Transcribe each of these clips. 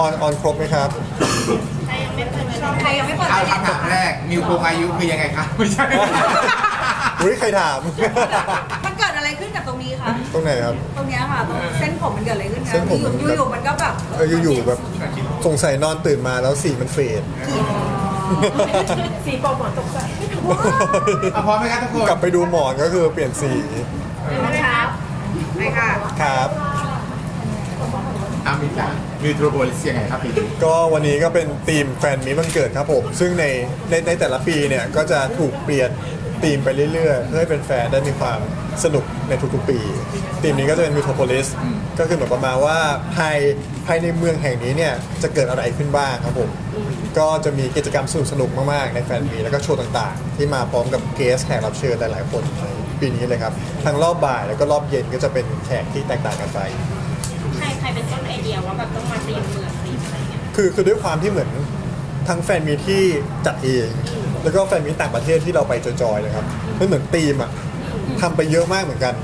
ออนออนครบไหมครับ ใครยังไม่เปิดเลยใครยังไม่เปิดเอาเลยคำถามแรกนิวโคงอายุคือยังไงครับไม่ใช่อุ้ยใครถาม มันเกิดอะไรขึ้นกับตรงนี้คะ ตรงไหนครับ ตรงเนี้ยค่ะตรงเส้นผมมันเกิดอะไรขึ้นคะเส้นผมอมันยู่อยู่ๆมันก็แบบเอออยู่ๆแบบสงสัยนอนตื่นมาแล้วสีมันเฟด สีปอมหมอนตกใจเอาพร้อมไหมครับทุกคนกลับไปดูหมอนก็คือเปลี่ยนสีนะครับ ไปค่ะ ครับ อามิจ้ามิวโทรโบลิสยังไงครับปีนี้ก็วันนี้ก็เป็นธีมแฟนมิวันเกิดครับผม ซึ่งในในในแต่ละปีเนี่ยก็จะถูกเปลี่ยนธีมไปเรื่อยๆ เพื่อให้เป็นแฟนได้มีความสนุกในทุกๆปีธีมนี้ก็จะเป็นมิโทรโพลิสก็คือเหมือนประมาณว่าภายภายในเมืองแห่งนี้เนี่ยจะเกิดอะไรขึ้นบ้างครับผมก็จะมีกิจกรรมสนุกๆมากๆในแฟนมีแล้วก็โชว์ต่างๆ ที่มาพร้อมกับเกสแขกรับเชิญหลายๆคนในปีนี้เลยครับทั้งรอบบ่ายแล้วก็รอบเย็นก็จะเป็นแขกที่แตกต่างกันไป ใครใครเป็นต้นไอเดียว่าแบบต้องมาตีมเมืองตีมอะไรเงี้ยคือคือด้วยความที่เหมือนทั้งแฟนมีที่จัดเอง แล้วก็แฟนมีต่างประเทศที่เราไปจอยๆเลยครับมันเหมือนทีมอะทำไปเยอะมากเหมือนกัน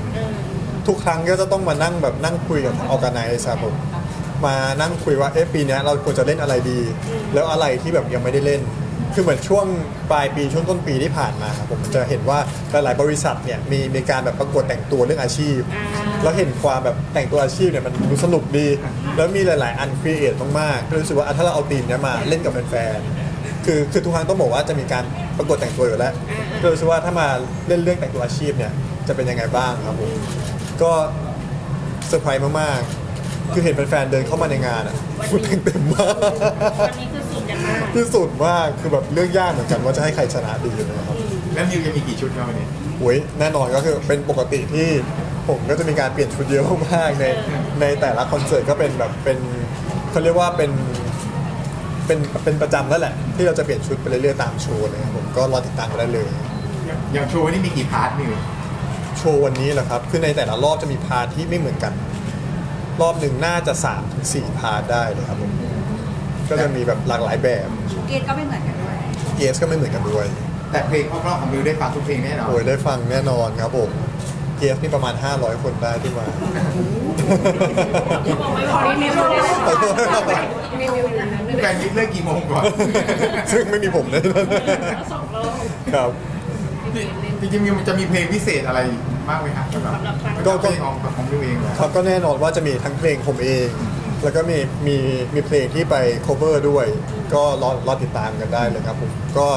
ทุกครั้งก็จะต้องมานั่งแบบนั่งคุยกับออแกไนซ์ครับผมมานั่งคุยว่าเอ๊ะปีเนี้ยเราควรจะเล่นอะไรดี แล้วอะไรที่แบบยังไม่ได้เล่น คือเหมือนช่วงปลายปีช่วงต้นปีที่ผ่านมาครับผมจะเห็นว่าหลายๆบริษัทเนี่ยมีมีการแบบประกวดแต่งตัวเรื่องอาชีพ แล้วเห็นความแบบแต่งตัวอาชีพเนี่ยมันดูสนุกดี แล้วมีหลาย ๆ อันครีเอทมากๆก็รู้สึกว่าอะถ้าเราเอาทีมเนี้ยมาเล่นกับแฟนๆคือคือทุกครั้งต้องบอกว่าจะมีการประกวดแต่งตัวอยู่แล้วก็รู้สึกว่าถ้ามาเล่นเรื่องแต่งตัวอาชีพเนี่ยจะเป็นยังไงบ้างครับผมก็เซอร์ไพรส์มากๆ คือเห็นแฟนๆเดินเข้ามาในงานอะคุณแต่งเต็มมากวันนี้คือสุดกันมากที่สุดมากคือแบบเรื่องยากเหมือนกันว่าจะให้ใครชนะดีเลยครับแล้วนิวจะมีกี่ชุดครับวันนี้โอ้ยแน่นอนก็คือเป็นปกติที่ผมก็จะมีการเปลี่ยนชุดเยอะมากๆในในแต่ละคอนเสิร์ตก็เป็นแบบเป็นเขาเรียกว่าเป็นเป็นเป็นประจำแล้วแหละ ที่เราจะเปลี่ยนชุดไปเรื่อยๆตามโชว์เลยครับผมก็รอติดตามกันได้เลย อย่างโชว์วันนี้มีกี่พาร์ทนิวโชว์วันนี้แหละครับ คือในแต่ละรอบจะมีพาร์ทที่ไม่เหมือนกัน รอบหนึ่งน่าจะ3าถึงสพาร์ทได้เลยครับผมก็จะมีแบบหลากหลายแบบเกณฑ์ก็ไม่เหมือนกันด้วยเอสก็ไม่เหมือนกันด้วยแต่เพลงเพราะๆของนิวได้ฟังทุกเพลงแน่นอนโอ้ยได้ฟังแน่นอนครับผมเกสนี่ประมาณ 500 คนได้ที่มาบอกไม่พอที่ไม่พอแฟนมิตรเลิกกี่โมงก่อนซึ่งไม่มีผมเลยสองรอบครับจริงๆมิวจะมีเพลงพิเศษอะไร มากไหมครับสำหรับสำหรับครั้งก็ก็เพลงของของนิวเองเหรอ ครับก็แน่นอนว่าจะมีทั้งเพลงผมเอง แล้วก็มีมีมีเพลงที่ไป cover ด้วย ก็รอรอติดตามกันได้เลยครับผมก็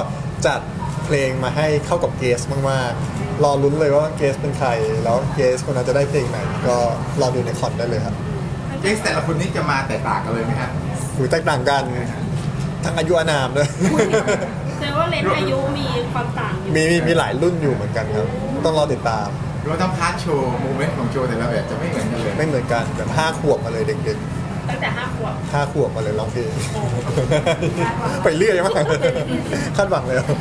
จัดเพลงมาให้เข้ากับเกสมากๆ รอลุ้นเลยว่าเกสเป็นใคร แล้วเกสคนนั้นจะได้เพลงไหน ก็รอดูในคอนได้เลยครับเอ็กซ์แต่ละคนนี้จะมาแตกต่างกันเลยไหมฮะหูแตกต่างกัน ทั้งอายุอานามด้วยแสดงว่าเลนส์อายุมีความต่างอยู่ มีมีมีหลายรุ่นอยู่เหมือนกันครับ ต้องรอติดตามห รือว่าต้องพาร์ทโชว์โมเมนต์ของโชว์แต่ละแบบจะไม่เหมือนกันเลยไม่เหมือนกันแบบห้าขวบมาเลยเด็กตั้งแต่ห้าขวบๆห้าขวบมาเลยร้องเพลงไปเรื่อยมากคาดหวังเลยครับ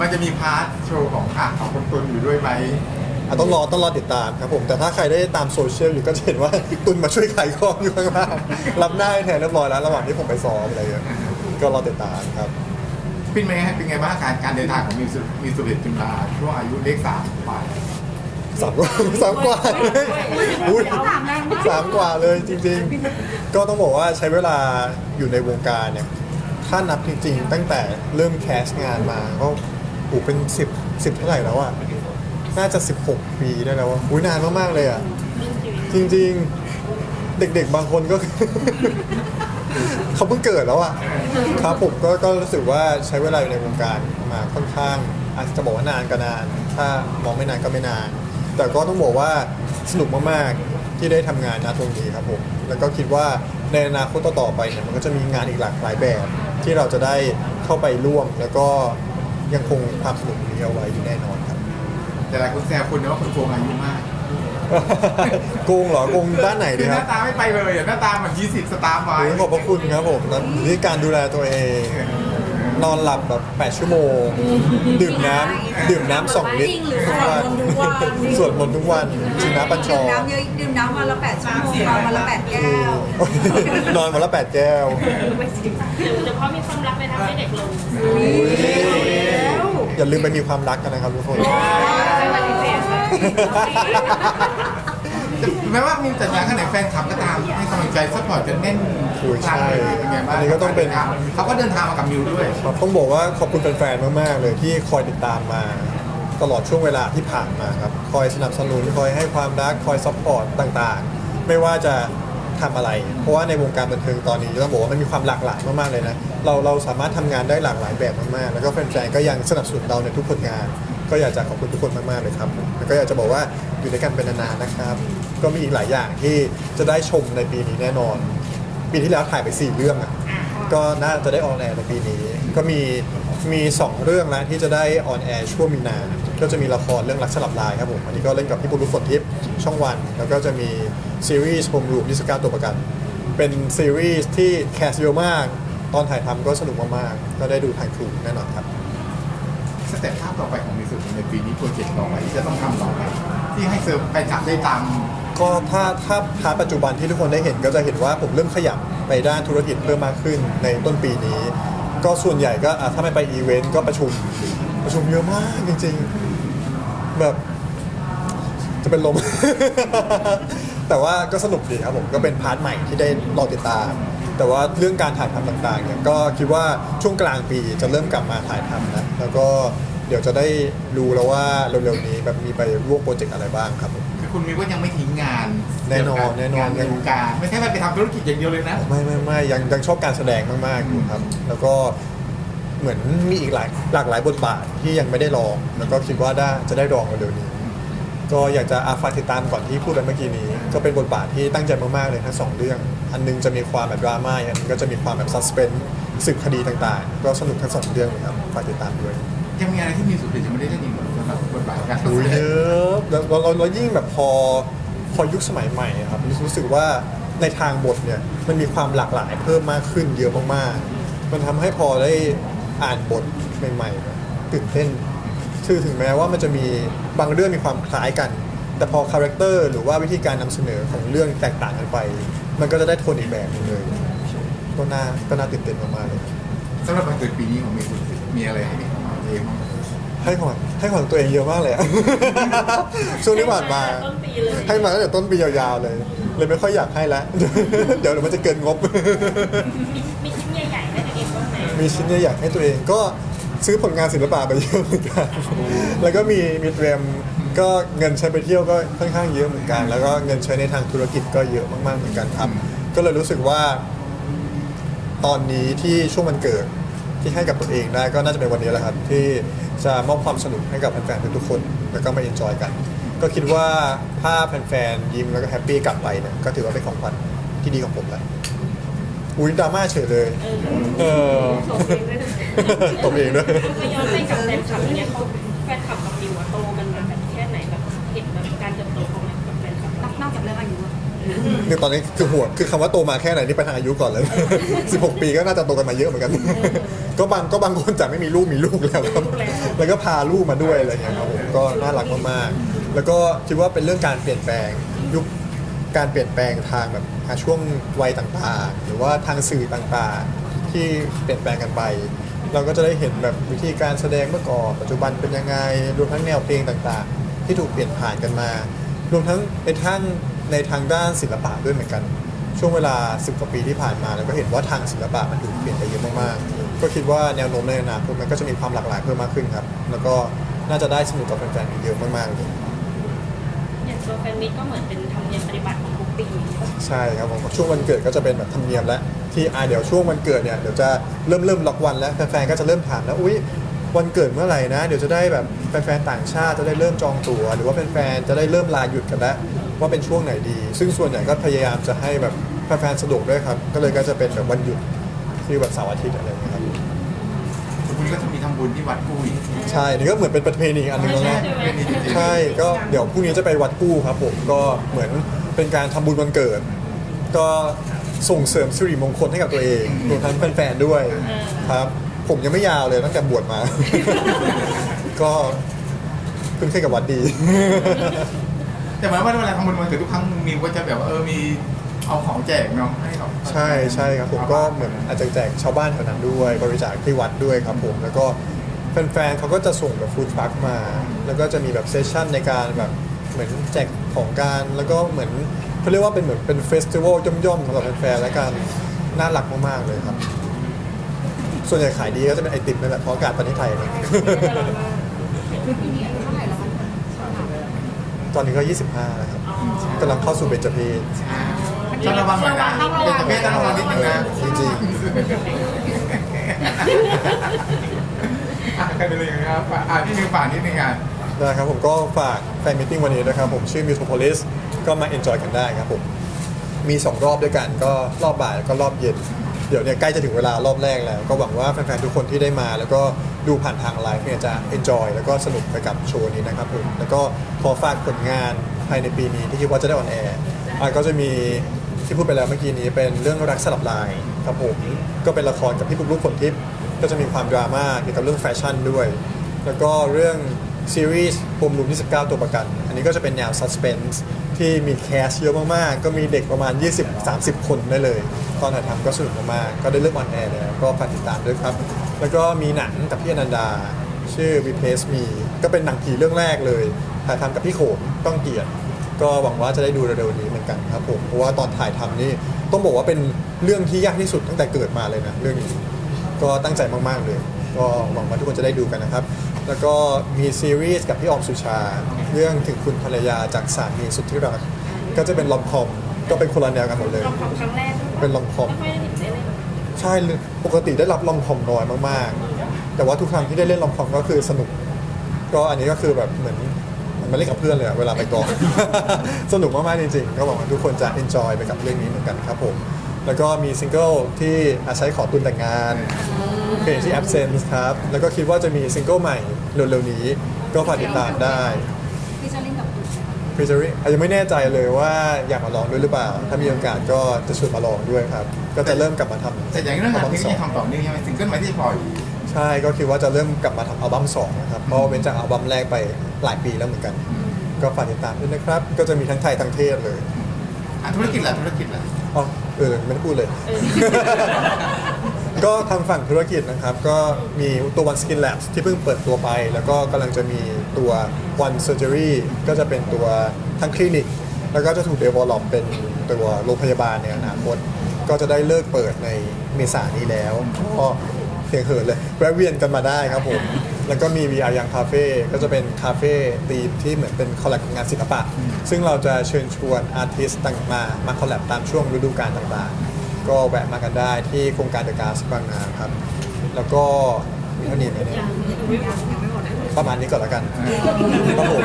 มันจะมีพาร์ทโชว์ของอะของคนตุนอยู่ด้วยไหมอะต้องรอต้องรอติดตามครับผมแต่ถ้าใครได้ตามโซเชียลอยู่ก็จะเห็นว่า ตุนมาช่วยขายของอยู่ข้างล่างรับหน้าให้แทนเรียบร้อยแล้วระหว่างที่ผมไปซ้อมอะไรอย่างเงี้ยก็รอติดตามครับ เป็นไงฮะเป็นไงบ้างการการเดินทางของมิวสุมิวสุเดตจุฬาช่วงอายุเลขสามไปสามกว่าสามกว่าอุ๊ยถามแรงมากสามกว่าเลยจริง ๆ ก็ต้องบอกว่าใช้เวลาอยู่ในวงการเนี่ยถ้านับจริง ๆ ตั้งแต่เริ่มแคสต์งานมาก็โอ้โหเป็น10 10เท่าไหร่แล้วอะน่าจะ 16 ปีได้แล้วอะอุ้ยนานมากๆเลยอะเรื่องชีวิตจริง ๆ เด็กๆบางคนก็ เขาเพิ่งเกิดแล้วอะครับผมก็ก็รู้สึกว่าใช้เวลาอยู่ในวงการมาค่อนข้าง อาจจะบอกว่านานก็นาน ถ้ามองไม่นานก็ไม่นาน แต่ก็ต้องบอกว่าสนุกมากๆที่ได้ทำงานนะตรงนี้ครับผมแล้วก็คิดว่าในอนาคตต่อๆไปเนี่ยมันก็จะมีงานอีกหลากหลายแบบ ที่เราจะได้เข้าไปร่วม แล้วก็ยังคงความสนุกนี้เอาไว้อยู่แน่นอนครับ แต่หลายคนแซวคุณนะว่าคุณโกงอายุมาก โกงเหรอโกงด้านไหนคืดีอหครัน้าบตาไม่ไปเลยอะหน้าตาเหมือน20สตาร์ไว้ โอ้ยขอบพระคุณครับผมนะนี่การดูแลตัวเอง นอนหลับแบบ 8 ชั่วโมง ดื่มน้ำดื่มน้ำสองลิตรจริงหรือทุกวันสวดมนต์ทุกวันสวดมนต์ทุกวันชินน้ำปัญชดื่รมน้ำเยอะดื่มน้ำวันละแปดชั่วโมงนอนวันละแปดแก้ว นอนวันละ8แก้ว หรือหรือเพราะมีความรักเลยทำให้เด็กลง อย่าลืมไปมีความรักกันนะครับทุกคน ไม่ปฏิเสธเลย แม้ว่ามีสัญญาณข้างไหนแฟนคลับก็ตามให้กำลังใจซัพพอร์ตจนแน่นโอ้ยใช่เป็นไงบ้างอันนี้ก็ต้องเป็น เขาก็เดินทางมากับมิวด้วยครับต้องบอกว่าขอบคุณแฟนๆ มาก ๆ เลยที่คอยติดตามมา ตลอดช่วงเวลาที่ผ่านมาครับ คอยสนับสนุน คอยให้ความรัก คอยซัพพอร์ตต่างๆ ไม่ว่าจะทำอะไร เพราะว่าในวงการบันเทิงตอนนี้ต้องบอกว่ามันมีความหลากหลายมากๆเลยนะ เราเราสามารถทำงานได้หลากหลายแบบมากๆ แล้วก็แฟนๆ ก็ยังสนับสนุนเราในทุกผลงาน ก็อยากจะขอบคุณทุกคนมากๆเลยครับแล้วก็อยากจะบอกว่าอยู่ด้วยกันเป็นนานๆนะครับ ก็มีอีกหลายอย่างที่จะได้ชมในปีนี้แน่นอน ปีที่แล้วถ่ายไปสี่เรื่องอะก็น่าจะได้ออนแอร์ในปีนี้ ก็มีมี2เรื่องแล้วที่จะได้ออนแอร์ช่วงมีนา ก็จะมีละครเรื่องรักสลับลายครับผมอันนี้ก็เล่นกับพี่ปุรุษฝนทิพย์ช่องวัน แล้วก็จะมีซีรีส์โฮมรูมนิสกาตัวประกัน เป็นซีรีส์ที่แคสเยอะมากตอนถ่ายทำก็สนุกมากๆก็ได้ดูทางครูแน่นอนครับ สเต็ปภาพต่อไปของมิสุในปีนี้โปรเจกต์ต่อไปที่จะต้องทำต่อไปที่ให้เซิร์ฟแฟนคลับได้ตาม ก็ถ้าถ้าพาร์ทปัจจุบันที่ทุกคนได้เห็นก็จะเห็นว่าผมเริ่มขยับไปด้านธุรกิจเพิ่มมากขึ้นในต้นปีนี้ ก็ส่วนใหญ่ก็อะถ้าไม่ไปอีเวนต์ก็ประชุมประชุมเยอะมากจริงๆ แบบจะเป็นลม แต่ว่าก็สนุกดีครับผมก็เป็นพาร์ทใหม่ที่ได้รอติดตาม แต่ว่าเรื่องการถ่ายทำต่างๆเนี่ยก็คิดว่าช่วงกลางปีจะเริ่มกลับมาถ่ายทำนะแล้วก็เดี๋ยวจะได้รู้แล้วว่าเร็วๆนี้แบบมีไปร่วมโปรเจกต์อะไรบ้างครับผมคือคุณมิวก็ยังไม่ทิ้งงานแน่นอนแน่นอนงานในวงการไม่ใช่ว่าไปทำธุรกิจอย่างเดียวเลยนะไม่ไม่ไม่ยังยังชอบการแสดงมากๆอยู่ครับ แล้วก็เหมือนมีอีกหลายหลากหลายบทบาทที่ยังไม่ได้ลอง แล้วก็คิดว่าได้จะได้ลองเร็วๆนี้ ก็อยากจะอาฝากติดตามก่อนที่พูดไปเมื่อกี้นี้ ก็เป็นบทบาทที่ตั้งใจมากๆเลยทั้งสองเรื่อง อันหนึงจะมีความแบบดราม่าอันหนึงก็จะมีความแบบซัสเพนส์สืบคดีต่างๆ ก็สนุกทั้งสองเรื่องเลยครับฝากติดตามด้วยยังมีอะไรที่มิวสุจะไม่ได้เล่นอีกเหรอสำหรับบทบาทการแสโอ้ยดเยงอะแล้วเราเราเรายิ่งแบบพอพอยุคสมัยใหม่อะครับรู้สึกว่าในทางบทเนี่ยมันมีความหลากหลายเพิ่มมากขึ้นเยอะมากๆ มันทำให้พอได้อ่านบทใหม่ๆเนี่ยตื่นเต้น คือถึงแม้ว่ามันจะมีบางเรื่องมีความคล้ายกัน แต่พอคาแรคเตอร์หรือว่าวิธีการนำเสนอของเรื่องแตกต่างกันไป มันก็จะได้โทนอีกแบบหนึงเลยก็น่าก็น่าตื่นเต้นมากๆเลยสำหรับวันเกิดปีนี้ของมิวสุมีอะไรให้ของเราเองบ้างให้ของให้ของตัวเองเยอะมากเลยอะ ช่วงที่ผ่านมา ต้นปีเลย ให้มาตั้งแต่ต้นปียาวๆเลย เลยไม่ค่อยอยากให้แล้ว เดี๋ยวเดี๋ยวมันจะเกินงบ มีมีชิ้นใหญ่ๆให้ตัวเองบ้างไหมมีชิ้นใหญ่ๆให้ตัวเองก็ซื้อผลงานศิลปะไปเยอะเหมือนกัน แล้วก็มีมีเตรียม ก็เงินใช้ไปเที่ยวก็ค่อนข้างเยอะเหมือนกัน แล้วก็เงินใช้ในทางธุรกิจก็เยอะมากๆเหมือนกันครับ ก็เลยรู้สึกว่า ตอนนี้ที่ช่วงวันเกิดที่ให้กับตัวเองได้ก็น่าจะเป็นวันนี้แหละครับ ที่จะมอบความสนุกให้กับแฟนๆทุกๆคน แล้วก็มาเอนจอยกัน ก็คิดว่าถ้าแฟนๆยิ้มแล้วก็แฮปปี้กลับไปเนี่ยก็ถือว่าเป็นของขวัญที่ดีของผมแล้วอุ้ยดราม่าเฉยเลย เออตบเองด้วยถ้าย้อนไปกับแฟนคลับเนี่ยเขาแฟนคลับกับดิวอะโตกันับเรื่องอายุอะคือตอนนี้คือหัวคือคำว่าโตมาแค่ไหนนี่ไปทาอายุก่อนเลย 16 ปีก็น่าจะโตกันมาเยอะเหมือนกัน ก็บางก็บางคนจากไม่มีลูกมีลูกแล้วครับ แล้วก็พาลูกมาด้วยอะไรเงี้ยครับผมก็น่ารักมากๆ แล้วก็คิดว่าเป็นเรื่องการเปลี่ยนแปลงยุคการเปลี่ยนแปลงทางแบบช่วงวัยต่างๆ หรือว่าทางสื่อต่างๆ ที่เปลี่ยนแปลงกันไป เราก็จะได้เห็นแบบวิธีการแสดงเมื่อก่อนปัจจุบันเป็นยังไงรวมทั้งแนวเพลงต่างๆ ที่ถูกเปลี่ยนผ่านกันมา รวมทั้งในทางในทางด้านศิลปะด้วยเหมือนกัน ช่วงเวลา 10 กว่าปีที่ผ่านมาเราก็เห็นว่าทางศิลปะมันถูกเปลี่ยนไปเยอะมากๆ ก็คิดว่าแนวโน้มในอนาคตมันก็จะมีความหลากหลายเพิ่มมากขึ้นครับ แล้วก็น่าจะได้สนุกกับแฟนๆอีกเยอะมากๆเลยอย่างตัวแฟนมิตก็เหมือนเป็นธรรมเนียมปฏิบัติของทุกปีใช่ครับผมช่วงวันเกิดก็จะเป็นแบบธรรมเนียมแล้วที่อ่าเดี๋ยวช่วงวันเกิดเนี่ยเดี๋ยวจะเริ่มเริ่มล็อกวันแล้วแฟนๆก็จะเริ่มถามแล้วอุ๊ย วันเกิดเมื่อไหร่นะ เดี๋ยวจะได้แบบแฟนๆต่างชาติจะได้เริ่มจองตั๋วหรือว่าแฟนๆจะได้เริ่มลาหยุดกันแล้วว่าเป็นช่วงไหนดี ซึ่งส่วนใหญ่ก็พยายามจะให้แบบแฟนๆสะดวกด้วยครับ ก็เลยก็จะเป็นแบบวันหยุดที่แบบเสาร์อาทิตย์อะไรอย่างเงี้ยครับคุณก็จะมีทำบุญที่วัดกุ้ยใช่นี่ก็เหมือนเป็นประเพณีอันหนึงแล้วนะเป็นจริงๆใช่ก็เดี๋ยวพรุ่งนี้จะไปวัดกู้ครับผมก็เหมือนเป็นการทำบุญวันเกิด ก็ส่งเสริมสิริมงคลให้กับตัวเองรวมทั้งแฟนๆด้วยครับ ผมยังไม่ยาวเลยตั้งแต่บวชมา ก็คุ้นเคยกับวัดดี แต่หมายว่าเวลาทำบุญวันเกิดทุกครั้งมิวก็จะแบบว่าเออมีเอาของแจกเนาะให้กับใช่ใช่ครับผมก็เหมือนอาจจะแจกชาวบ้านแถวนั้นด้วย บริจาคที่วัดด้วยครับผมแล้วก็แฟนๆเขาก็จะส่งแบบฟู้ดทรัคมา แล้วก็จะมีแบบเซสชั่นในการแบบเหมือนแจกของการแล้วก็เหมือนเขาเรียกว่าเป็นเหมือนเป็นเฟสติวัลย่อมๆสำหรับแฟนๆและกันน่ารักมากๆเลยครับ ส่วนใหญ่ขายดีก็จะเป็นไอติมนั่นแหละเพราะอากาศประเทศไทยนะ ปีนี้อายุเท่าไหร่แล้วคะตอนนี้ก็ 25แล้วครับกำลังเข้าสู่เบญจเพศต้องระวังหน่อยนะเป็นประเภทต้องระวังนิดนึงนะจริงอะใครเป็นยังไงครับอะที่หนึ่งป่านนิดนึงอะๆได้ครับผมก็ฝากแฟนมิทติ้งวันนี้นะครับ ผมชื่อ Mutopolis ก็มา enjoy กันได้ครับผม มี 2 รอบด้วยกันก็รอบบ่ายแล้วก็รอบเย็น เดี๋ยวเนี่ยใกล้จะถึงเวลารอบแรกแล้ว ก็หวังว่าแฟนๆทุกคนที่ได้มา แล้วก็ดูผ่านทางไลฟ์เนี่ยจะ enjoy แล้วก็สนุกไปกับโชว์นี้นะครับผมแล้วก็ขอฝากผลงานภายในปีนี้ที่คิดว่าจะได้ออนแอร์อะก็จะมีที่พูดไปแล้วเมื่อกี้นี้เป็นเรื่องรักสลับลายครับผมก็เป็นละครกับพี่ปุ๊กลุกฝนทิพย์ก็จะมีความดราม่าเกี่ยวกับเรื่องแฟชั่นด้วย แล้วก็เรื่อง ซีรีส์ภูมิลุม29ตัวประกัน อันนี้ก็จะเป็นแนวซัสเพนส์ที่มีแคสเยอะมากๆ ก็มีเด็กประมาณ 20-30 คนได้เลย ตอนถ่ายทำก็สนุกมากๆก็ได้เริ่มออนแอร์แล้วก็ฝากติดตามด้วยครับ แล้วก็มีหนังกับพี่อนันดา ชื่อ Replace Me ก็เป็นหนังผีเรื่องแรกเลยถ่ายทำกับพี่โขมต้องเกียรติก็หวังว่าจะได้ดูเร็วๆนี้เหมือนกันครับผมเพราะว่าตอนถ่ายทำนี่ต้องบอกว่าเป็นเรื่องที่ยากที่สุดตั้งแต่เกิดมาเลยนะเรื่องนี้ ก็ตั้งใจมากๆเลย ก็หวังว่าทุกคนจะได้ดูกันนะครับ แล้วก็มีซีรีส์กับพี่ออมสุชา เรื่องถึงคุณภรรยาจากสามีสุดที่รัก ก็จะเป็นลอมคอม ก็เป็นคนละแนวกันหมดเลย ลองทำครั้งแรกเป็นลอมคอม ไม่ค่อยได้เห็นได้เลยใช่เลยปกติได้รับลอมคอมน้อยมากๆ แต่ว่าทุกครั้งที่ได้เล่นลอมคอมก็คือสนุก ก็อันนี้ก็คือแบบเหมือนเหมันมาเล่นกับเพื่อนเลยอะเวลาไปกอง สนุกมากๆจริงๆ ก็หวังว่าทุกคนจะ enjoy ไปกับเรื่องนี้เหมือนกันครับผม แล้วก็มีซิงเกิลที่อาใช้ขอตุนแต่งงานเพลงที่ absence ครับ แล้วก็คิดว่าจะมีซิงเกิลใหม่ เร็วๆนี้ ก็ฝากติดตามได้พี่จะเล่นกับคุณไหมคะ f e a t u r i n g ยังไม่แน่ใจเลยว่าอยากมาลองด้วยหรือเปล่า ถ้ามีโอกาสก็จะชวนมาลองด้วยครับ ก็จะเริ่มกลับมาทำแต่อย่างเรื่องงานอัลเพลบั้งมสอนี้งทำต่อเนื่องใช่ไหมซิงเกิลใหม่ที่ปล่อย ใช่ก็คิดว่าจะเริ่มกลับมาทำอัลบั้มสองนะครับเพราะว่าเว้นจากอัลบั้มแรกไปหลายปีแล้วเหมือนกัน ก็ฝากติดตามด้วยนะครับ ก็จะมีทั้งไทยทั้งเทศเลยอะธุรกิจล่ะธุรกิจล่ะอ๋อเออไม่ได้พูดเลย ก็ทางฝั่งธุรกิจนะครับ ก็มีตัว One Skin Labs ที่เพิ่งเปิดตัวไป แล้วก็กำลังจะมีตัว One Surgery ก็จะเป็นตัวทั้งคลินิก แล้วก็จะถูก develop เป็นตัวโรงพยาบาลในอนาคต ก็จะได้เลิกเปิดในเมษานี้แล้วก็เพียงเหินเลยแวะเวียนกันมาได้ครับผม แล้วก็มี VR ยังคาเฟ่ก็จะเป็นคาเฟ่ธีมที่เหมือนเป็นคอลแลบกับงานศิลปะ ซึ่งเราจะเชิญชวนอาร์ติสต์ต่างมามาคอลแลบตามช่วงฤดูกาลต่างๆ ก็แวะมากันได้ที่โครงการเดอะการ์สบางนาครับ แล้วก็มีเท่านี้ไหมเนี่ยประมาณนี้ก่อนแล้วกันครับผม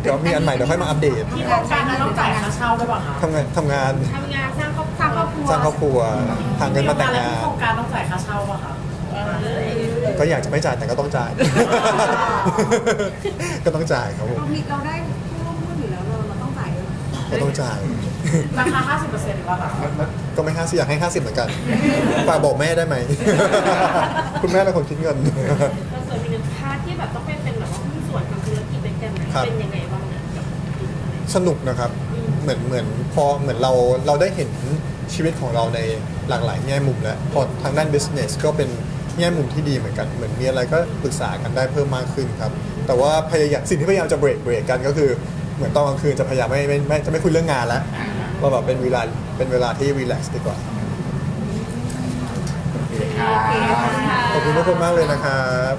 เดี๋ยวมีอันใหม่เดี๋ยวค่อยมาอัปเดตที่โครงการนั้นต้องจ่ายค่าเช่าด้วยเปล่ะคะทำงานทำงานทำงานสร้างครอบครัวสร้างครอบครัวสร้างครอบครัวหาเงินมาแต่งงานที่โครงการต้องจ่ายค่าเช่าป่ะคะก็อยากจะไม่จ่ายแต่ก็ต้องจ่าย ก็ต้องจ่ายครับผมเรามีเราได้ผู้ร่วมหุ้นอยู่แล้วเราเราต้องจ่ายด้วยก็ต้องจ่ายราคา50%ป่ะคะ ก็ไม่ห้าสิบอยากให้ห้าสิบเหมือนกันฝากบอกแม่ได้ไหม คุณแม่เป็นคนคิดเงินแล้วส่วนมีหนึ่งพาร์ทที่แบบต้องเป็นเป็นแบบว่าหุ้นส่วนทำธุรกิจด้วยกันนะครับ เป็นยังไงบ้างเนี่ยกับสนุกนะครับ เหมือนเหมือนพอเหมือนเราเราได้เห็นชีวิตของเราในหลากหลายแง่มุมแล้วพอทางด้าน business ก็เป็นแง่มุมที่ดีเหมือนกัน เหมือนมีอะไรก็ปรึกษากันได้เพิ่มมากขึ้นครับ แต่ว่าพยายามสิ่งที่พยายามจะเบรกเบรกกันก็คือเหมือนตอนกลางคืนจะพยายามไม่ไม่ไม่จะไม่คุยเรื่องงานแล้วว่าแบบเป็นเวลา เป็นเวลาที่รีแลกซ์ดีกว่า โอเคครับขอบคุณทุกคนมากเลยนะครับ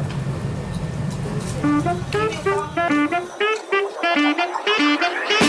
Thank you.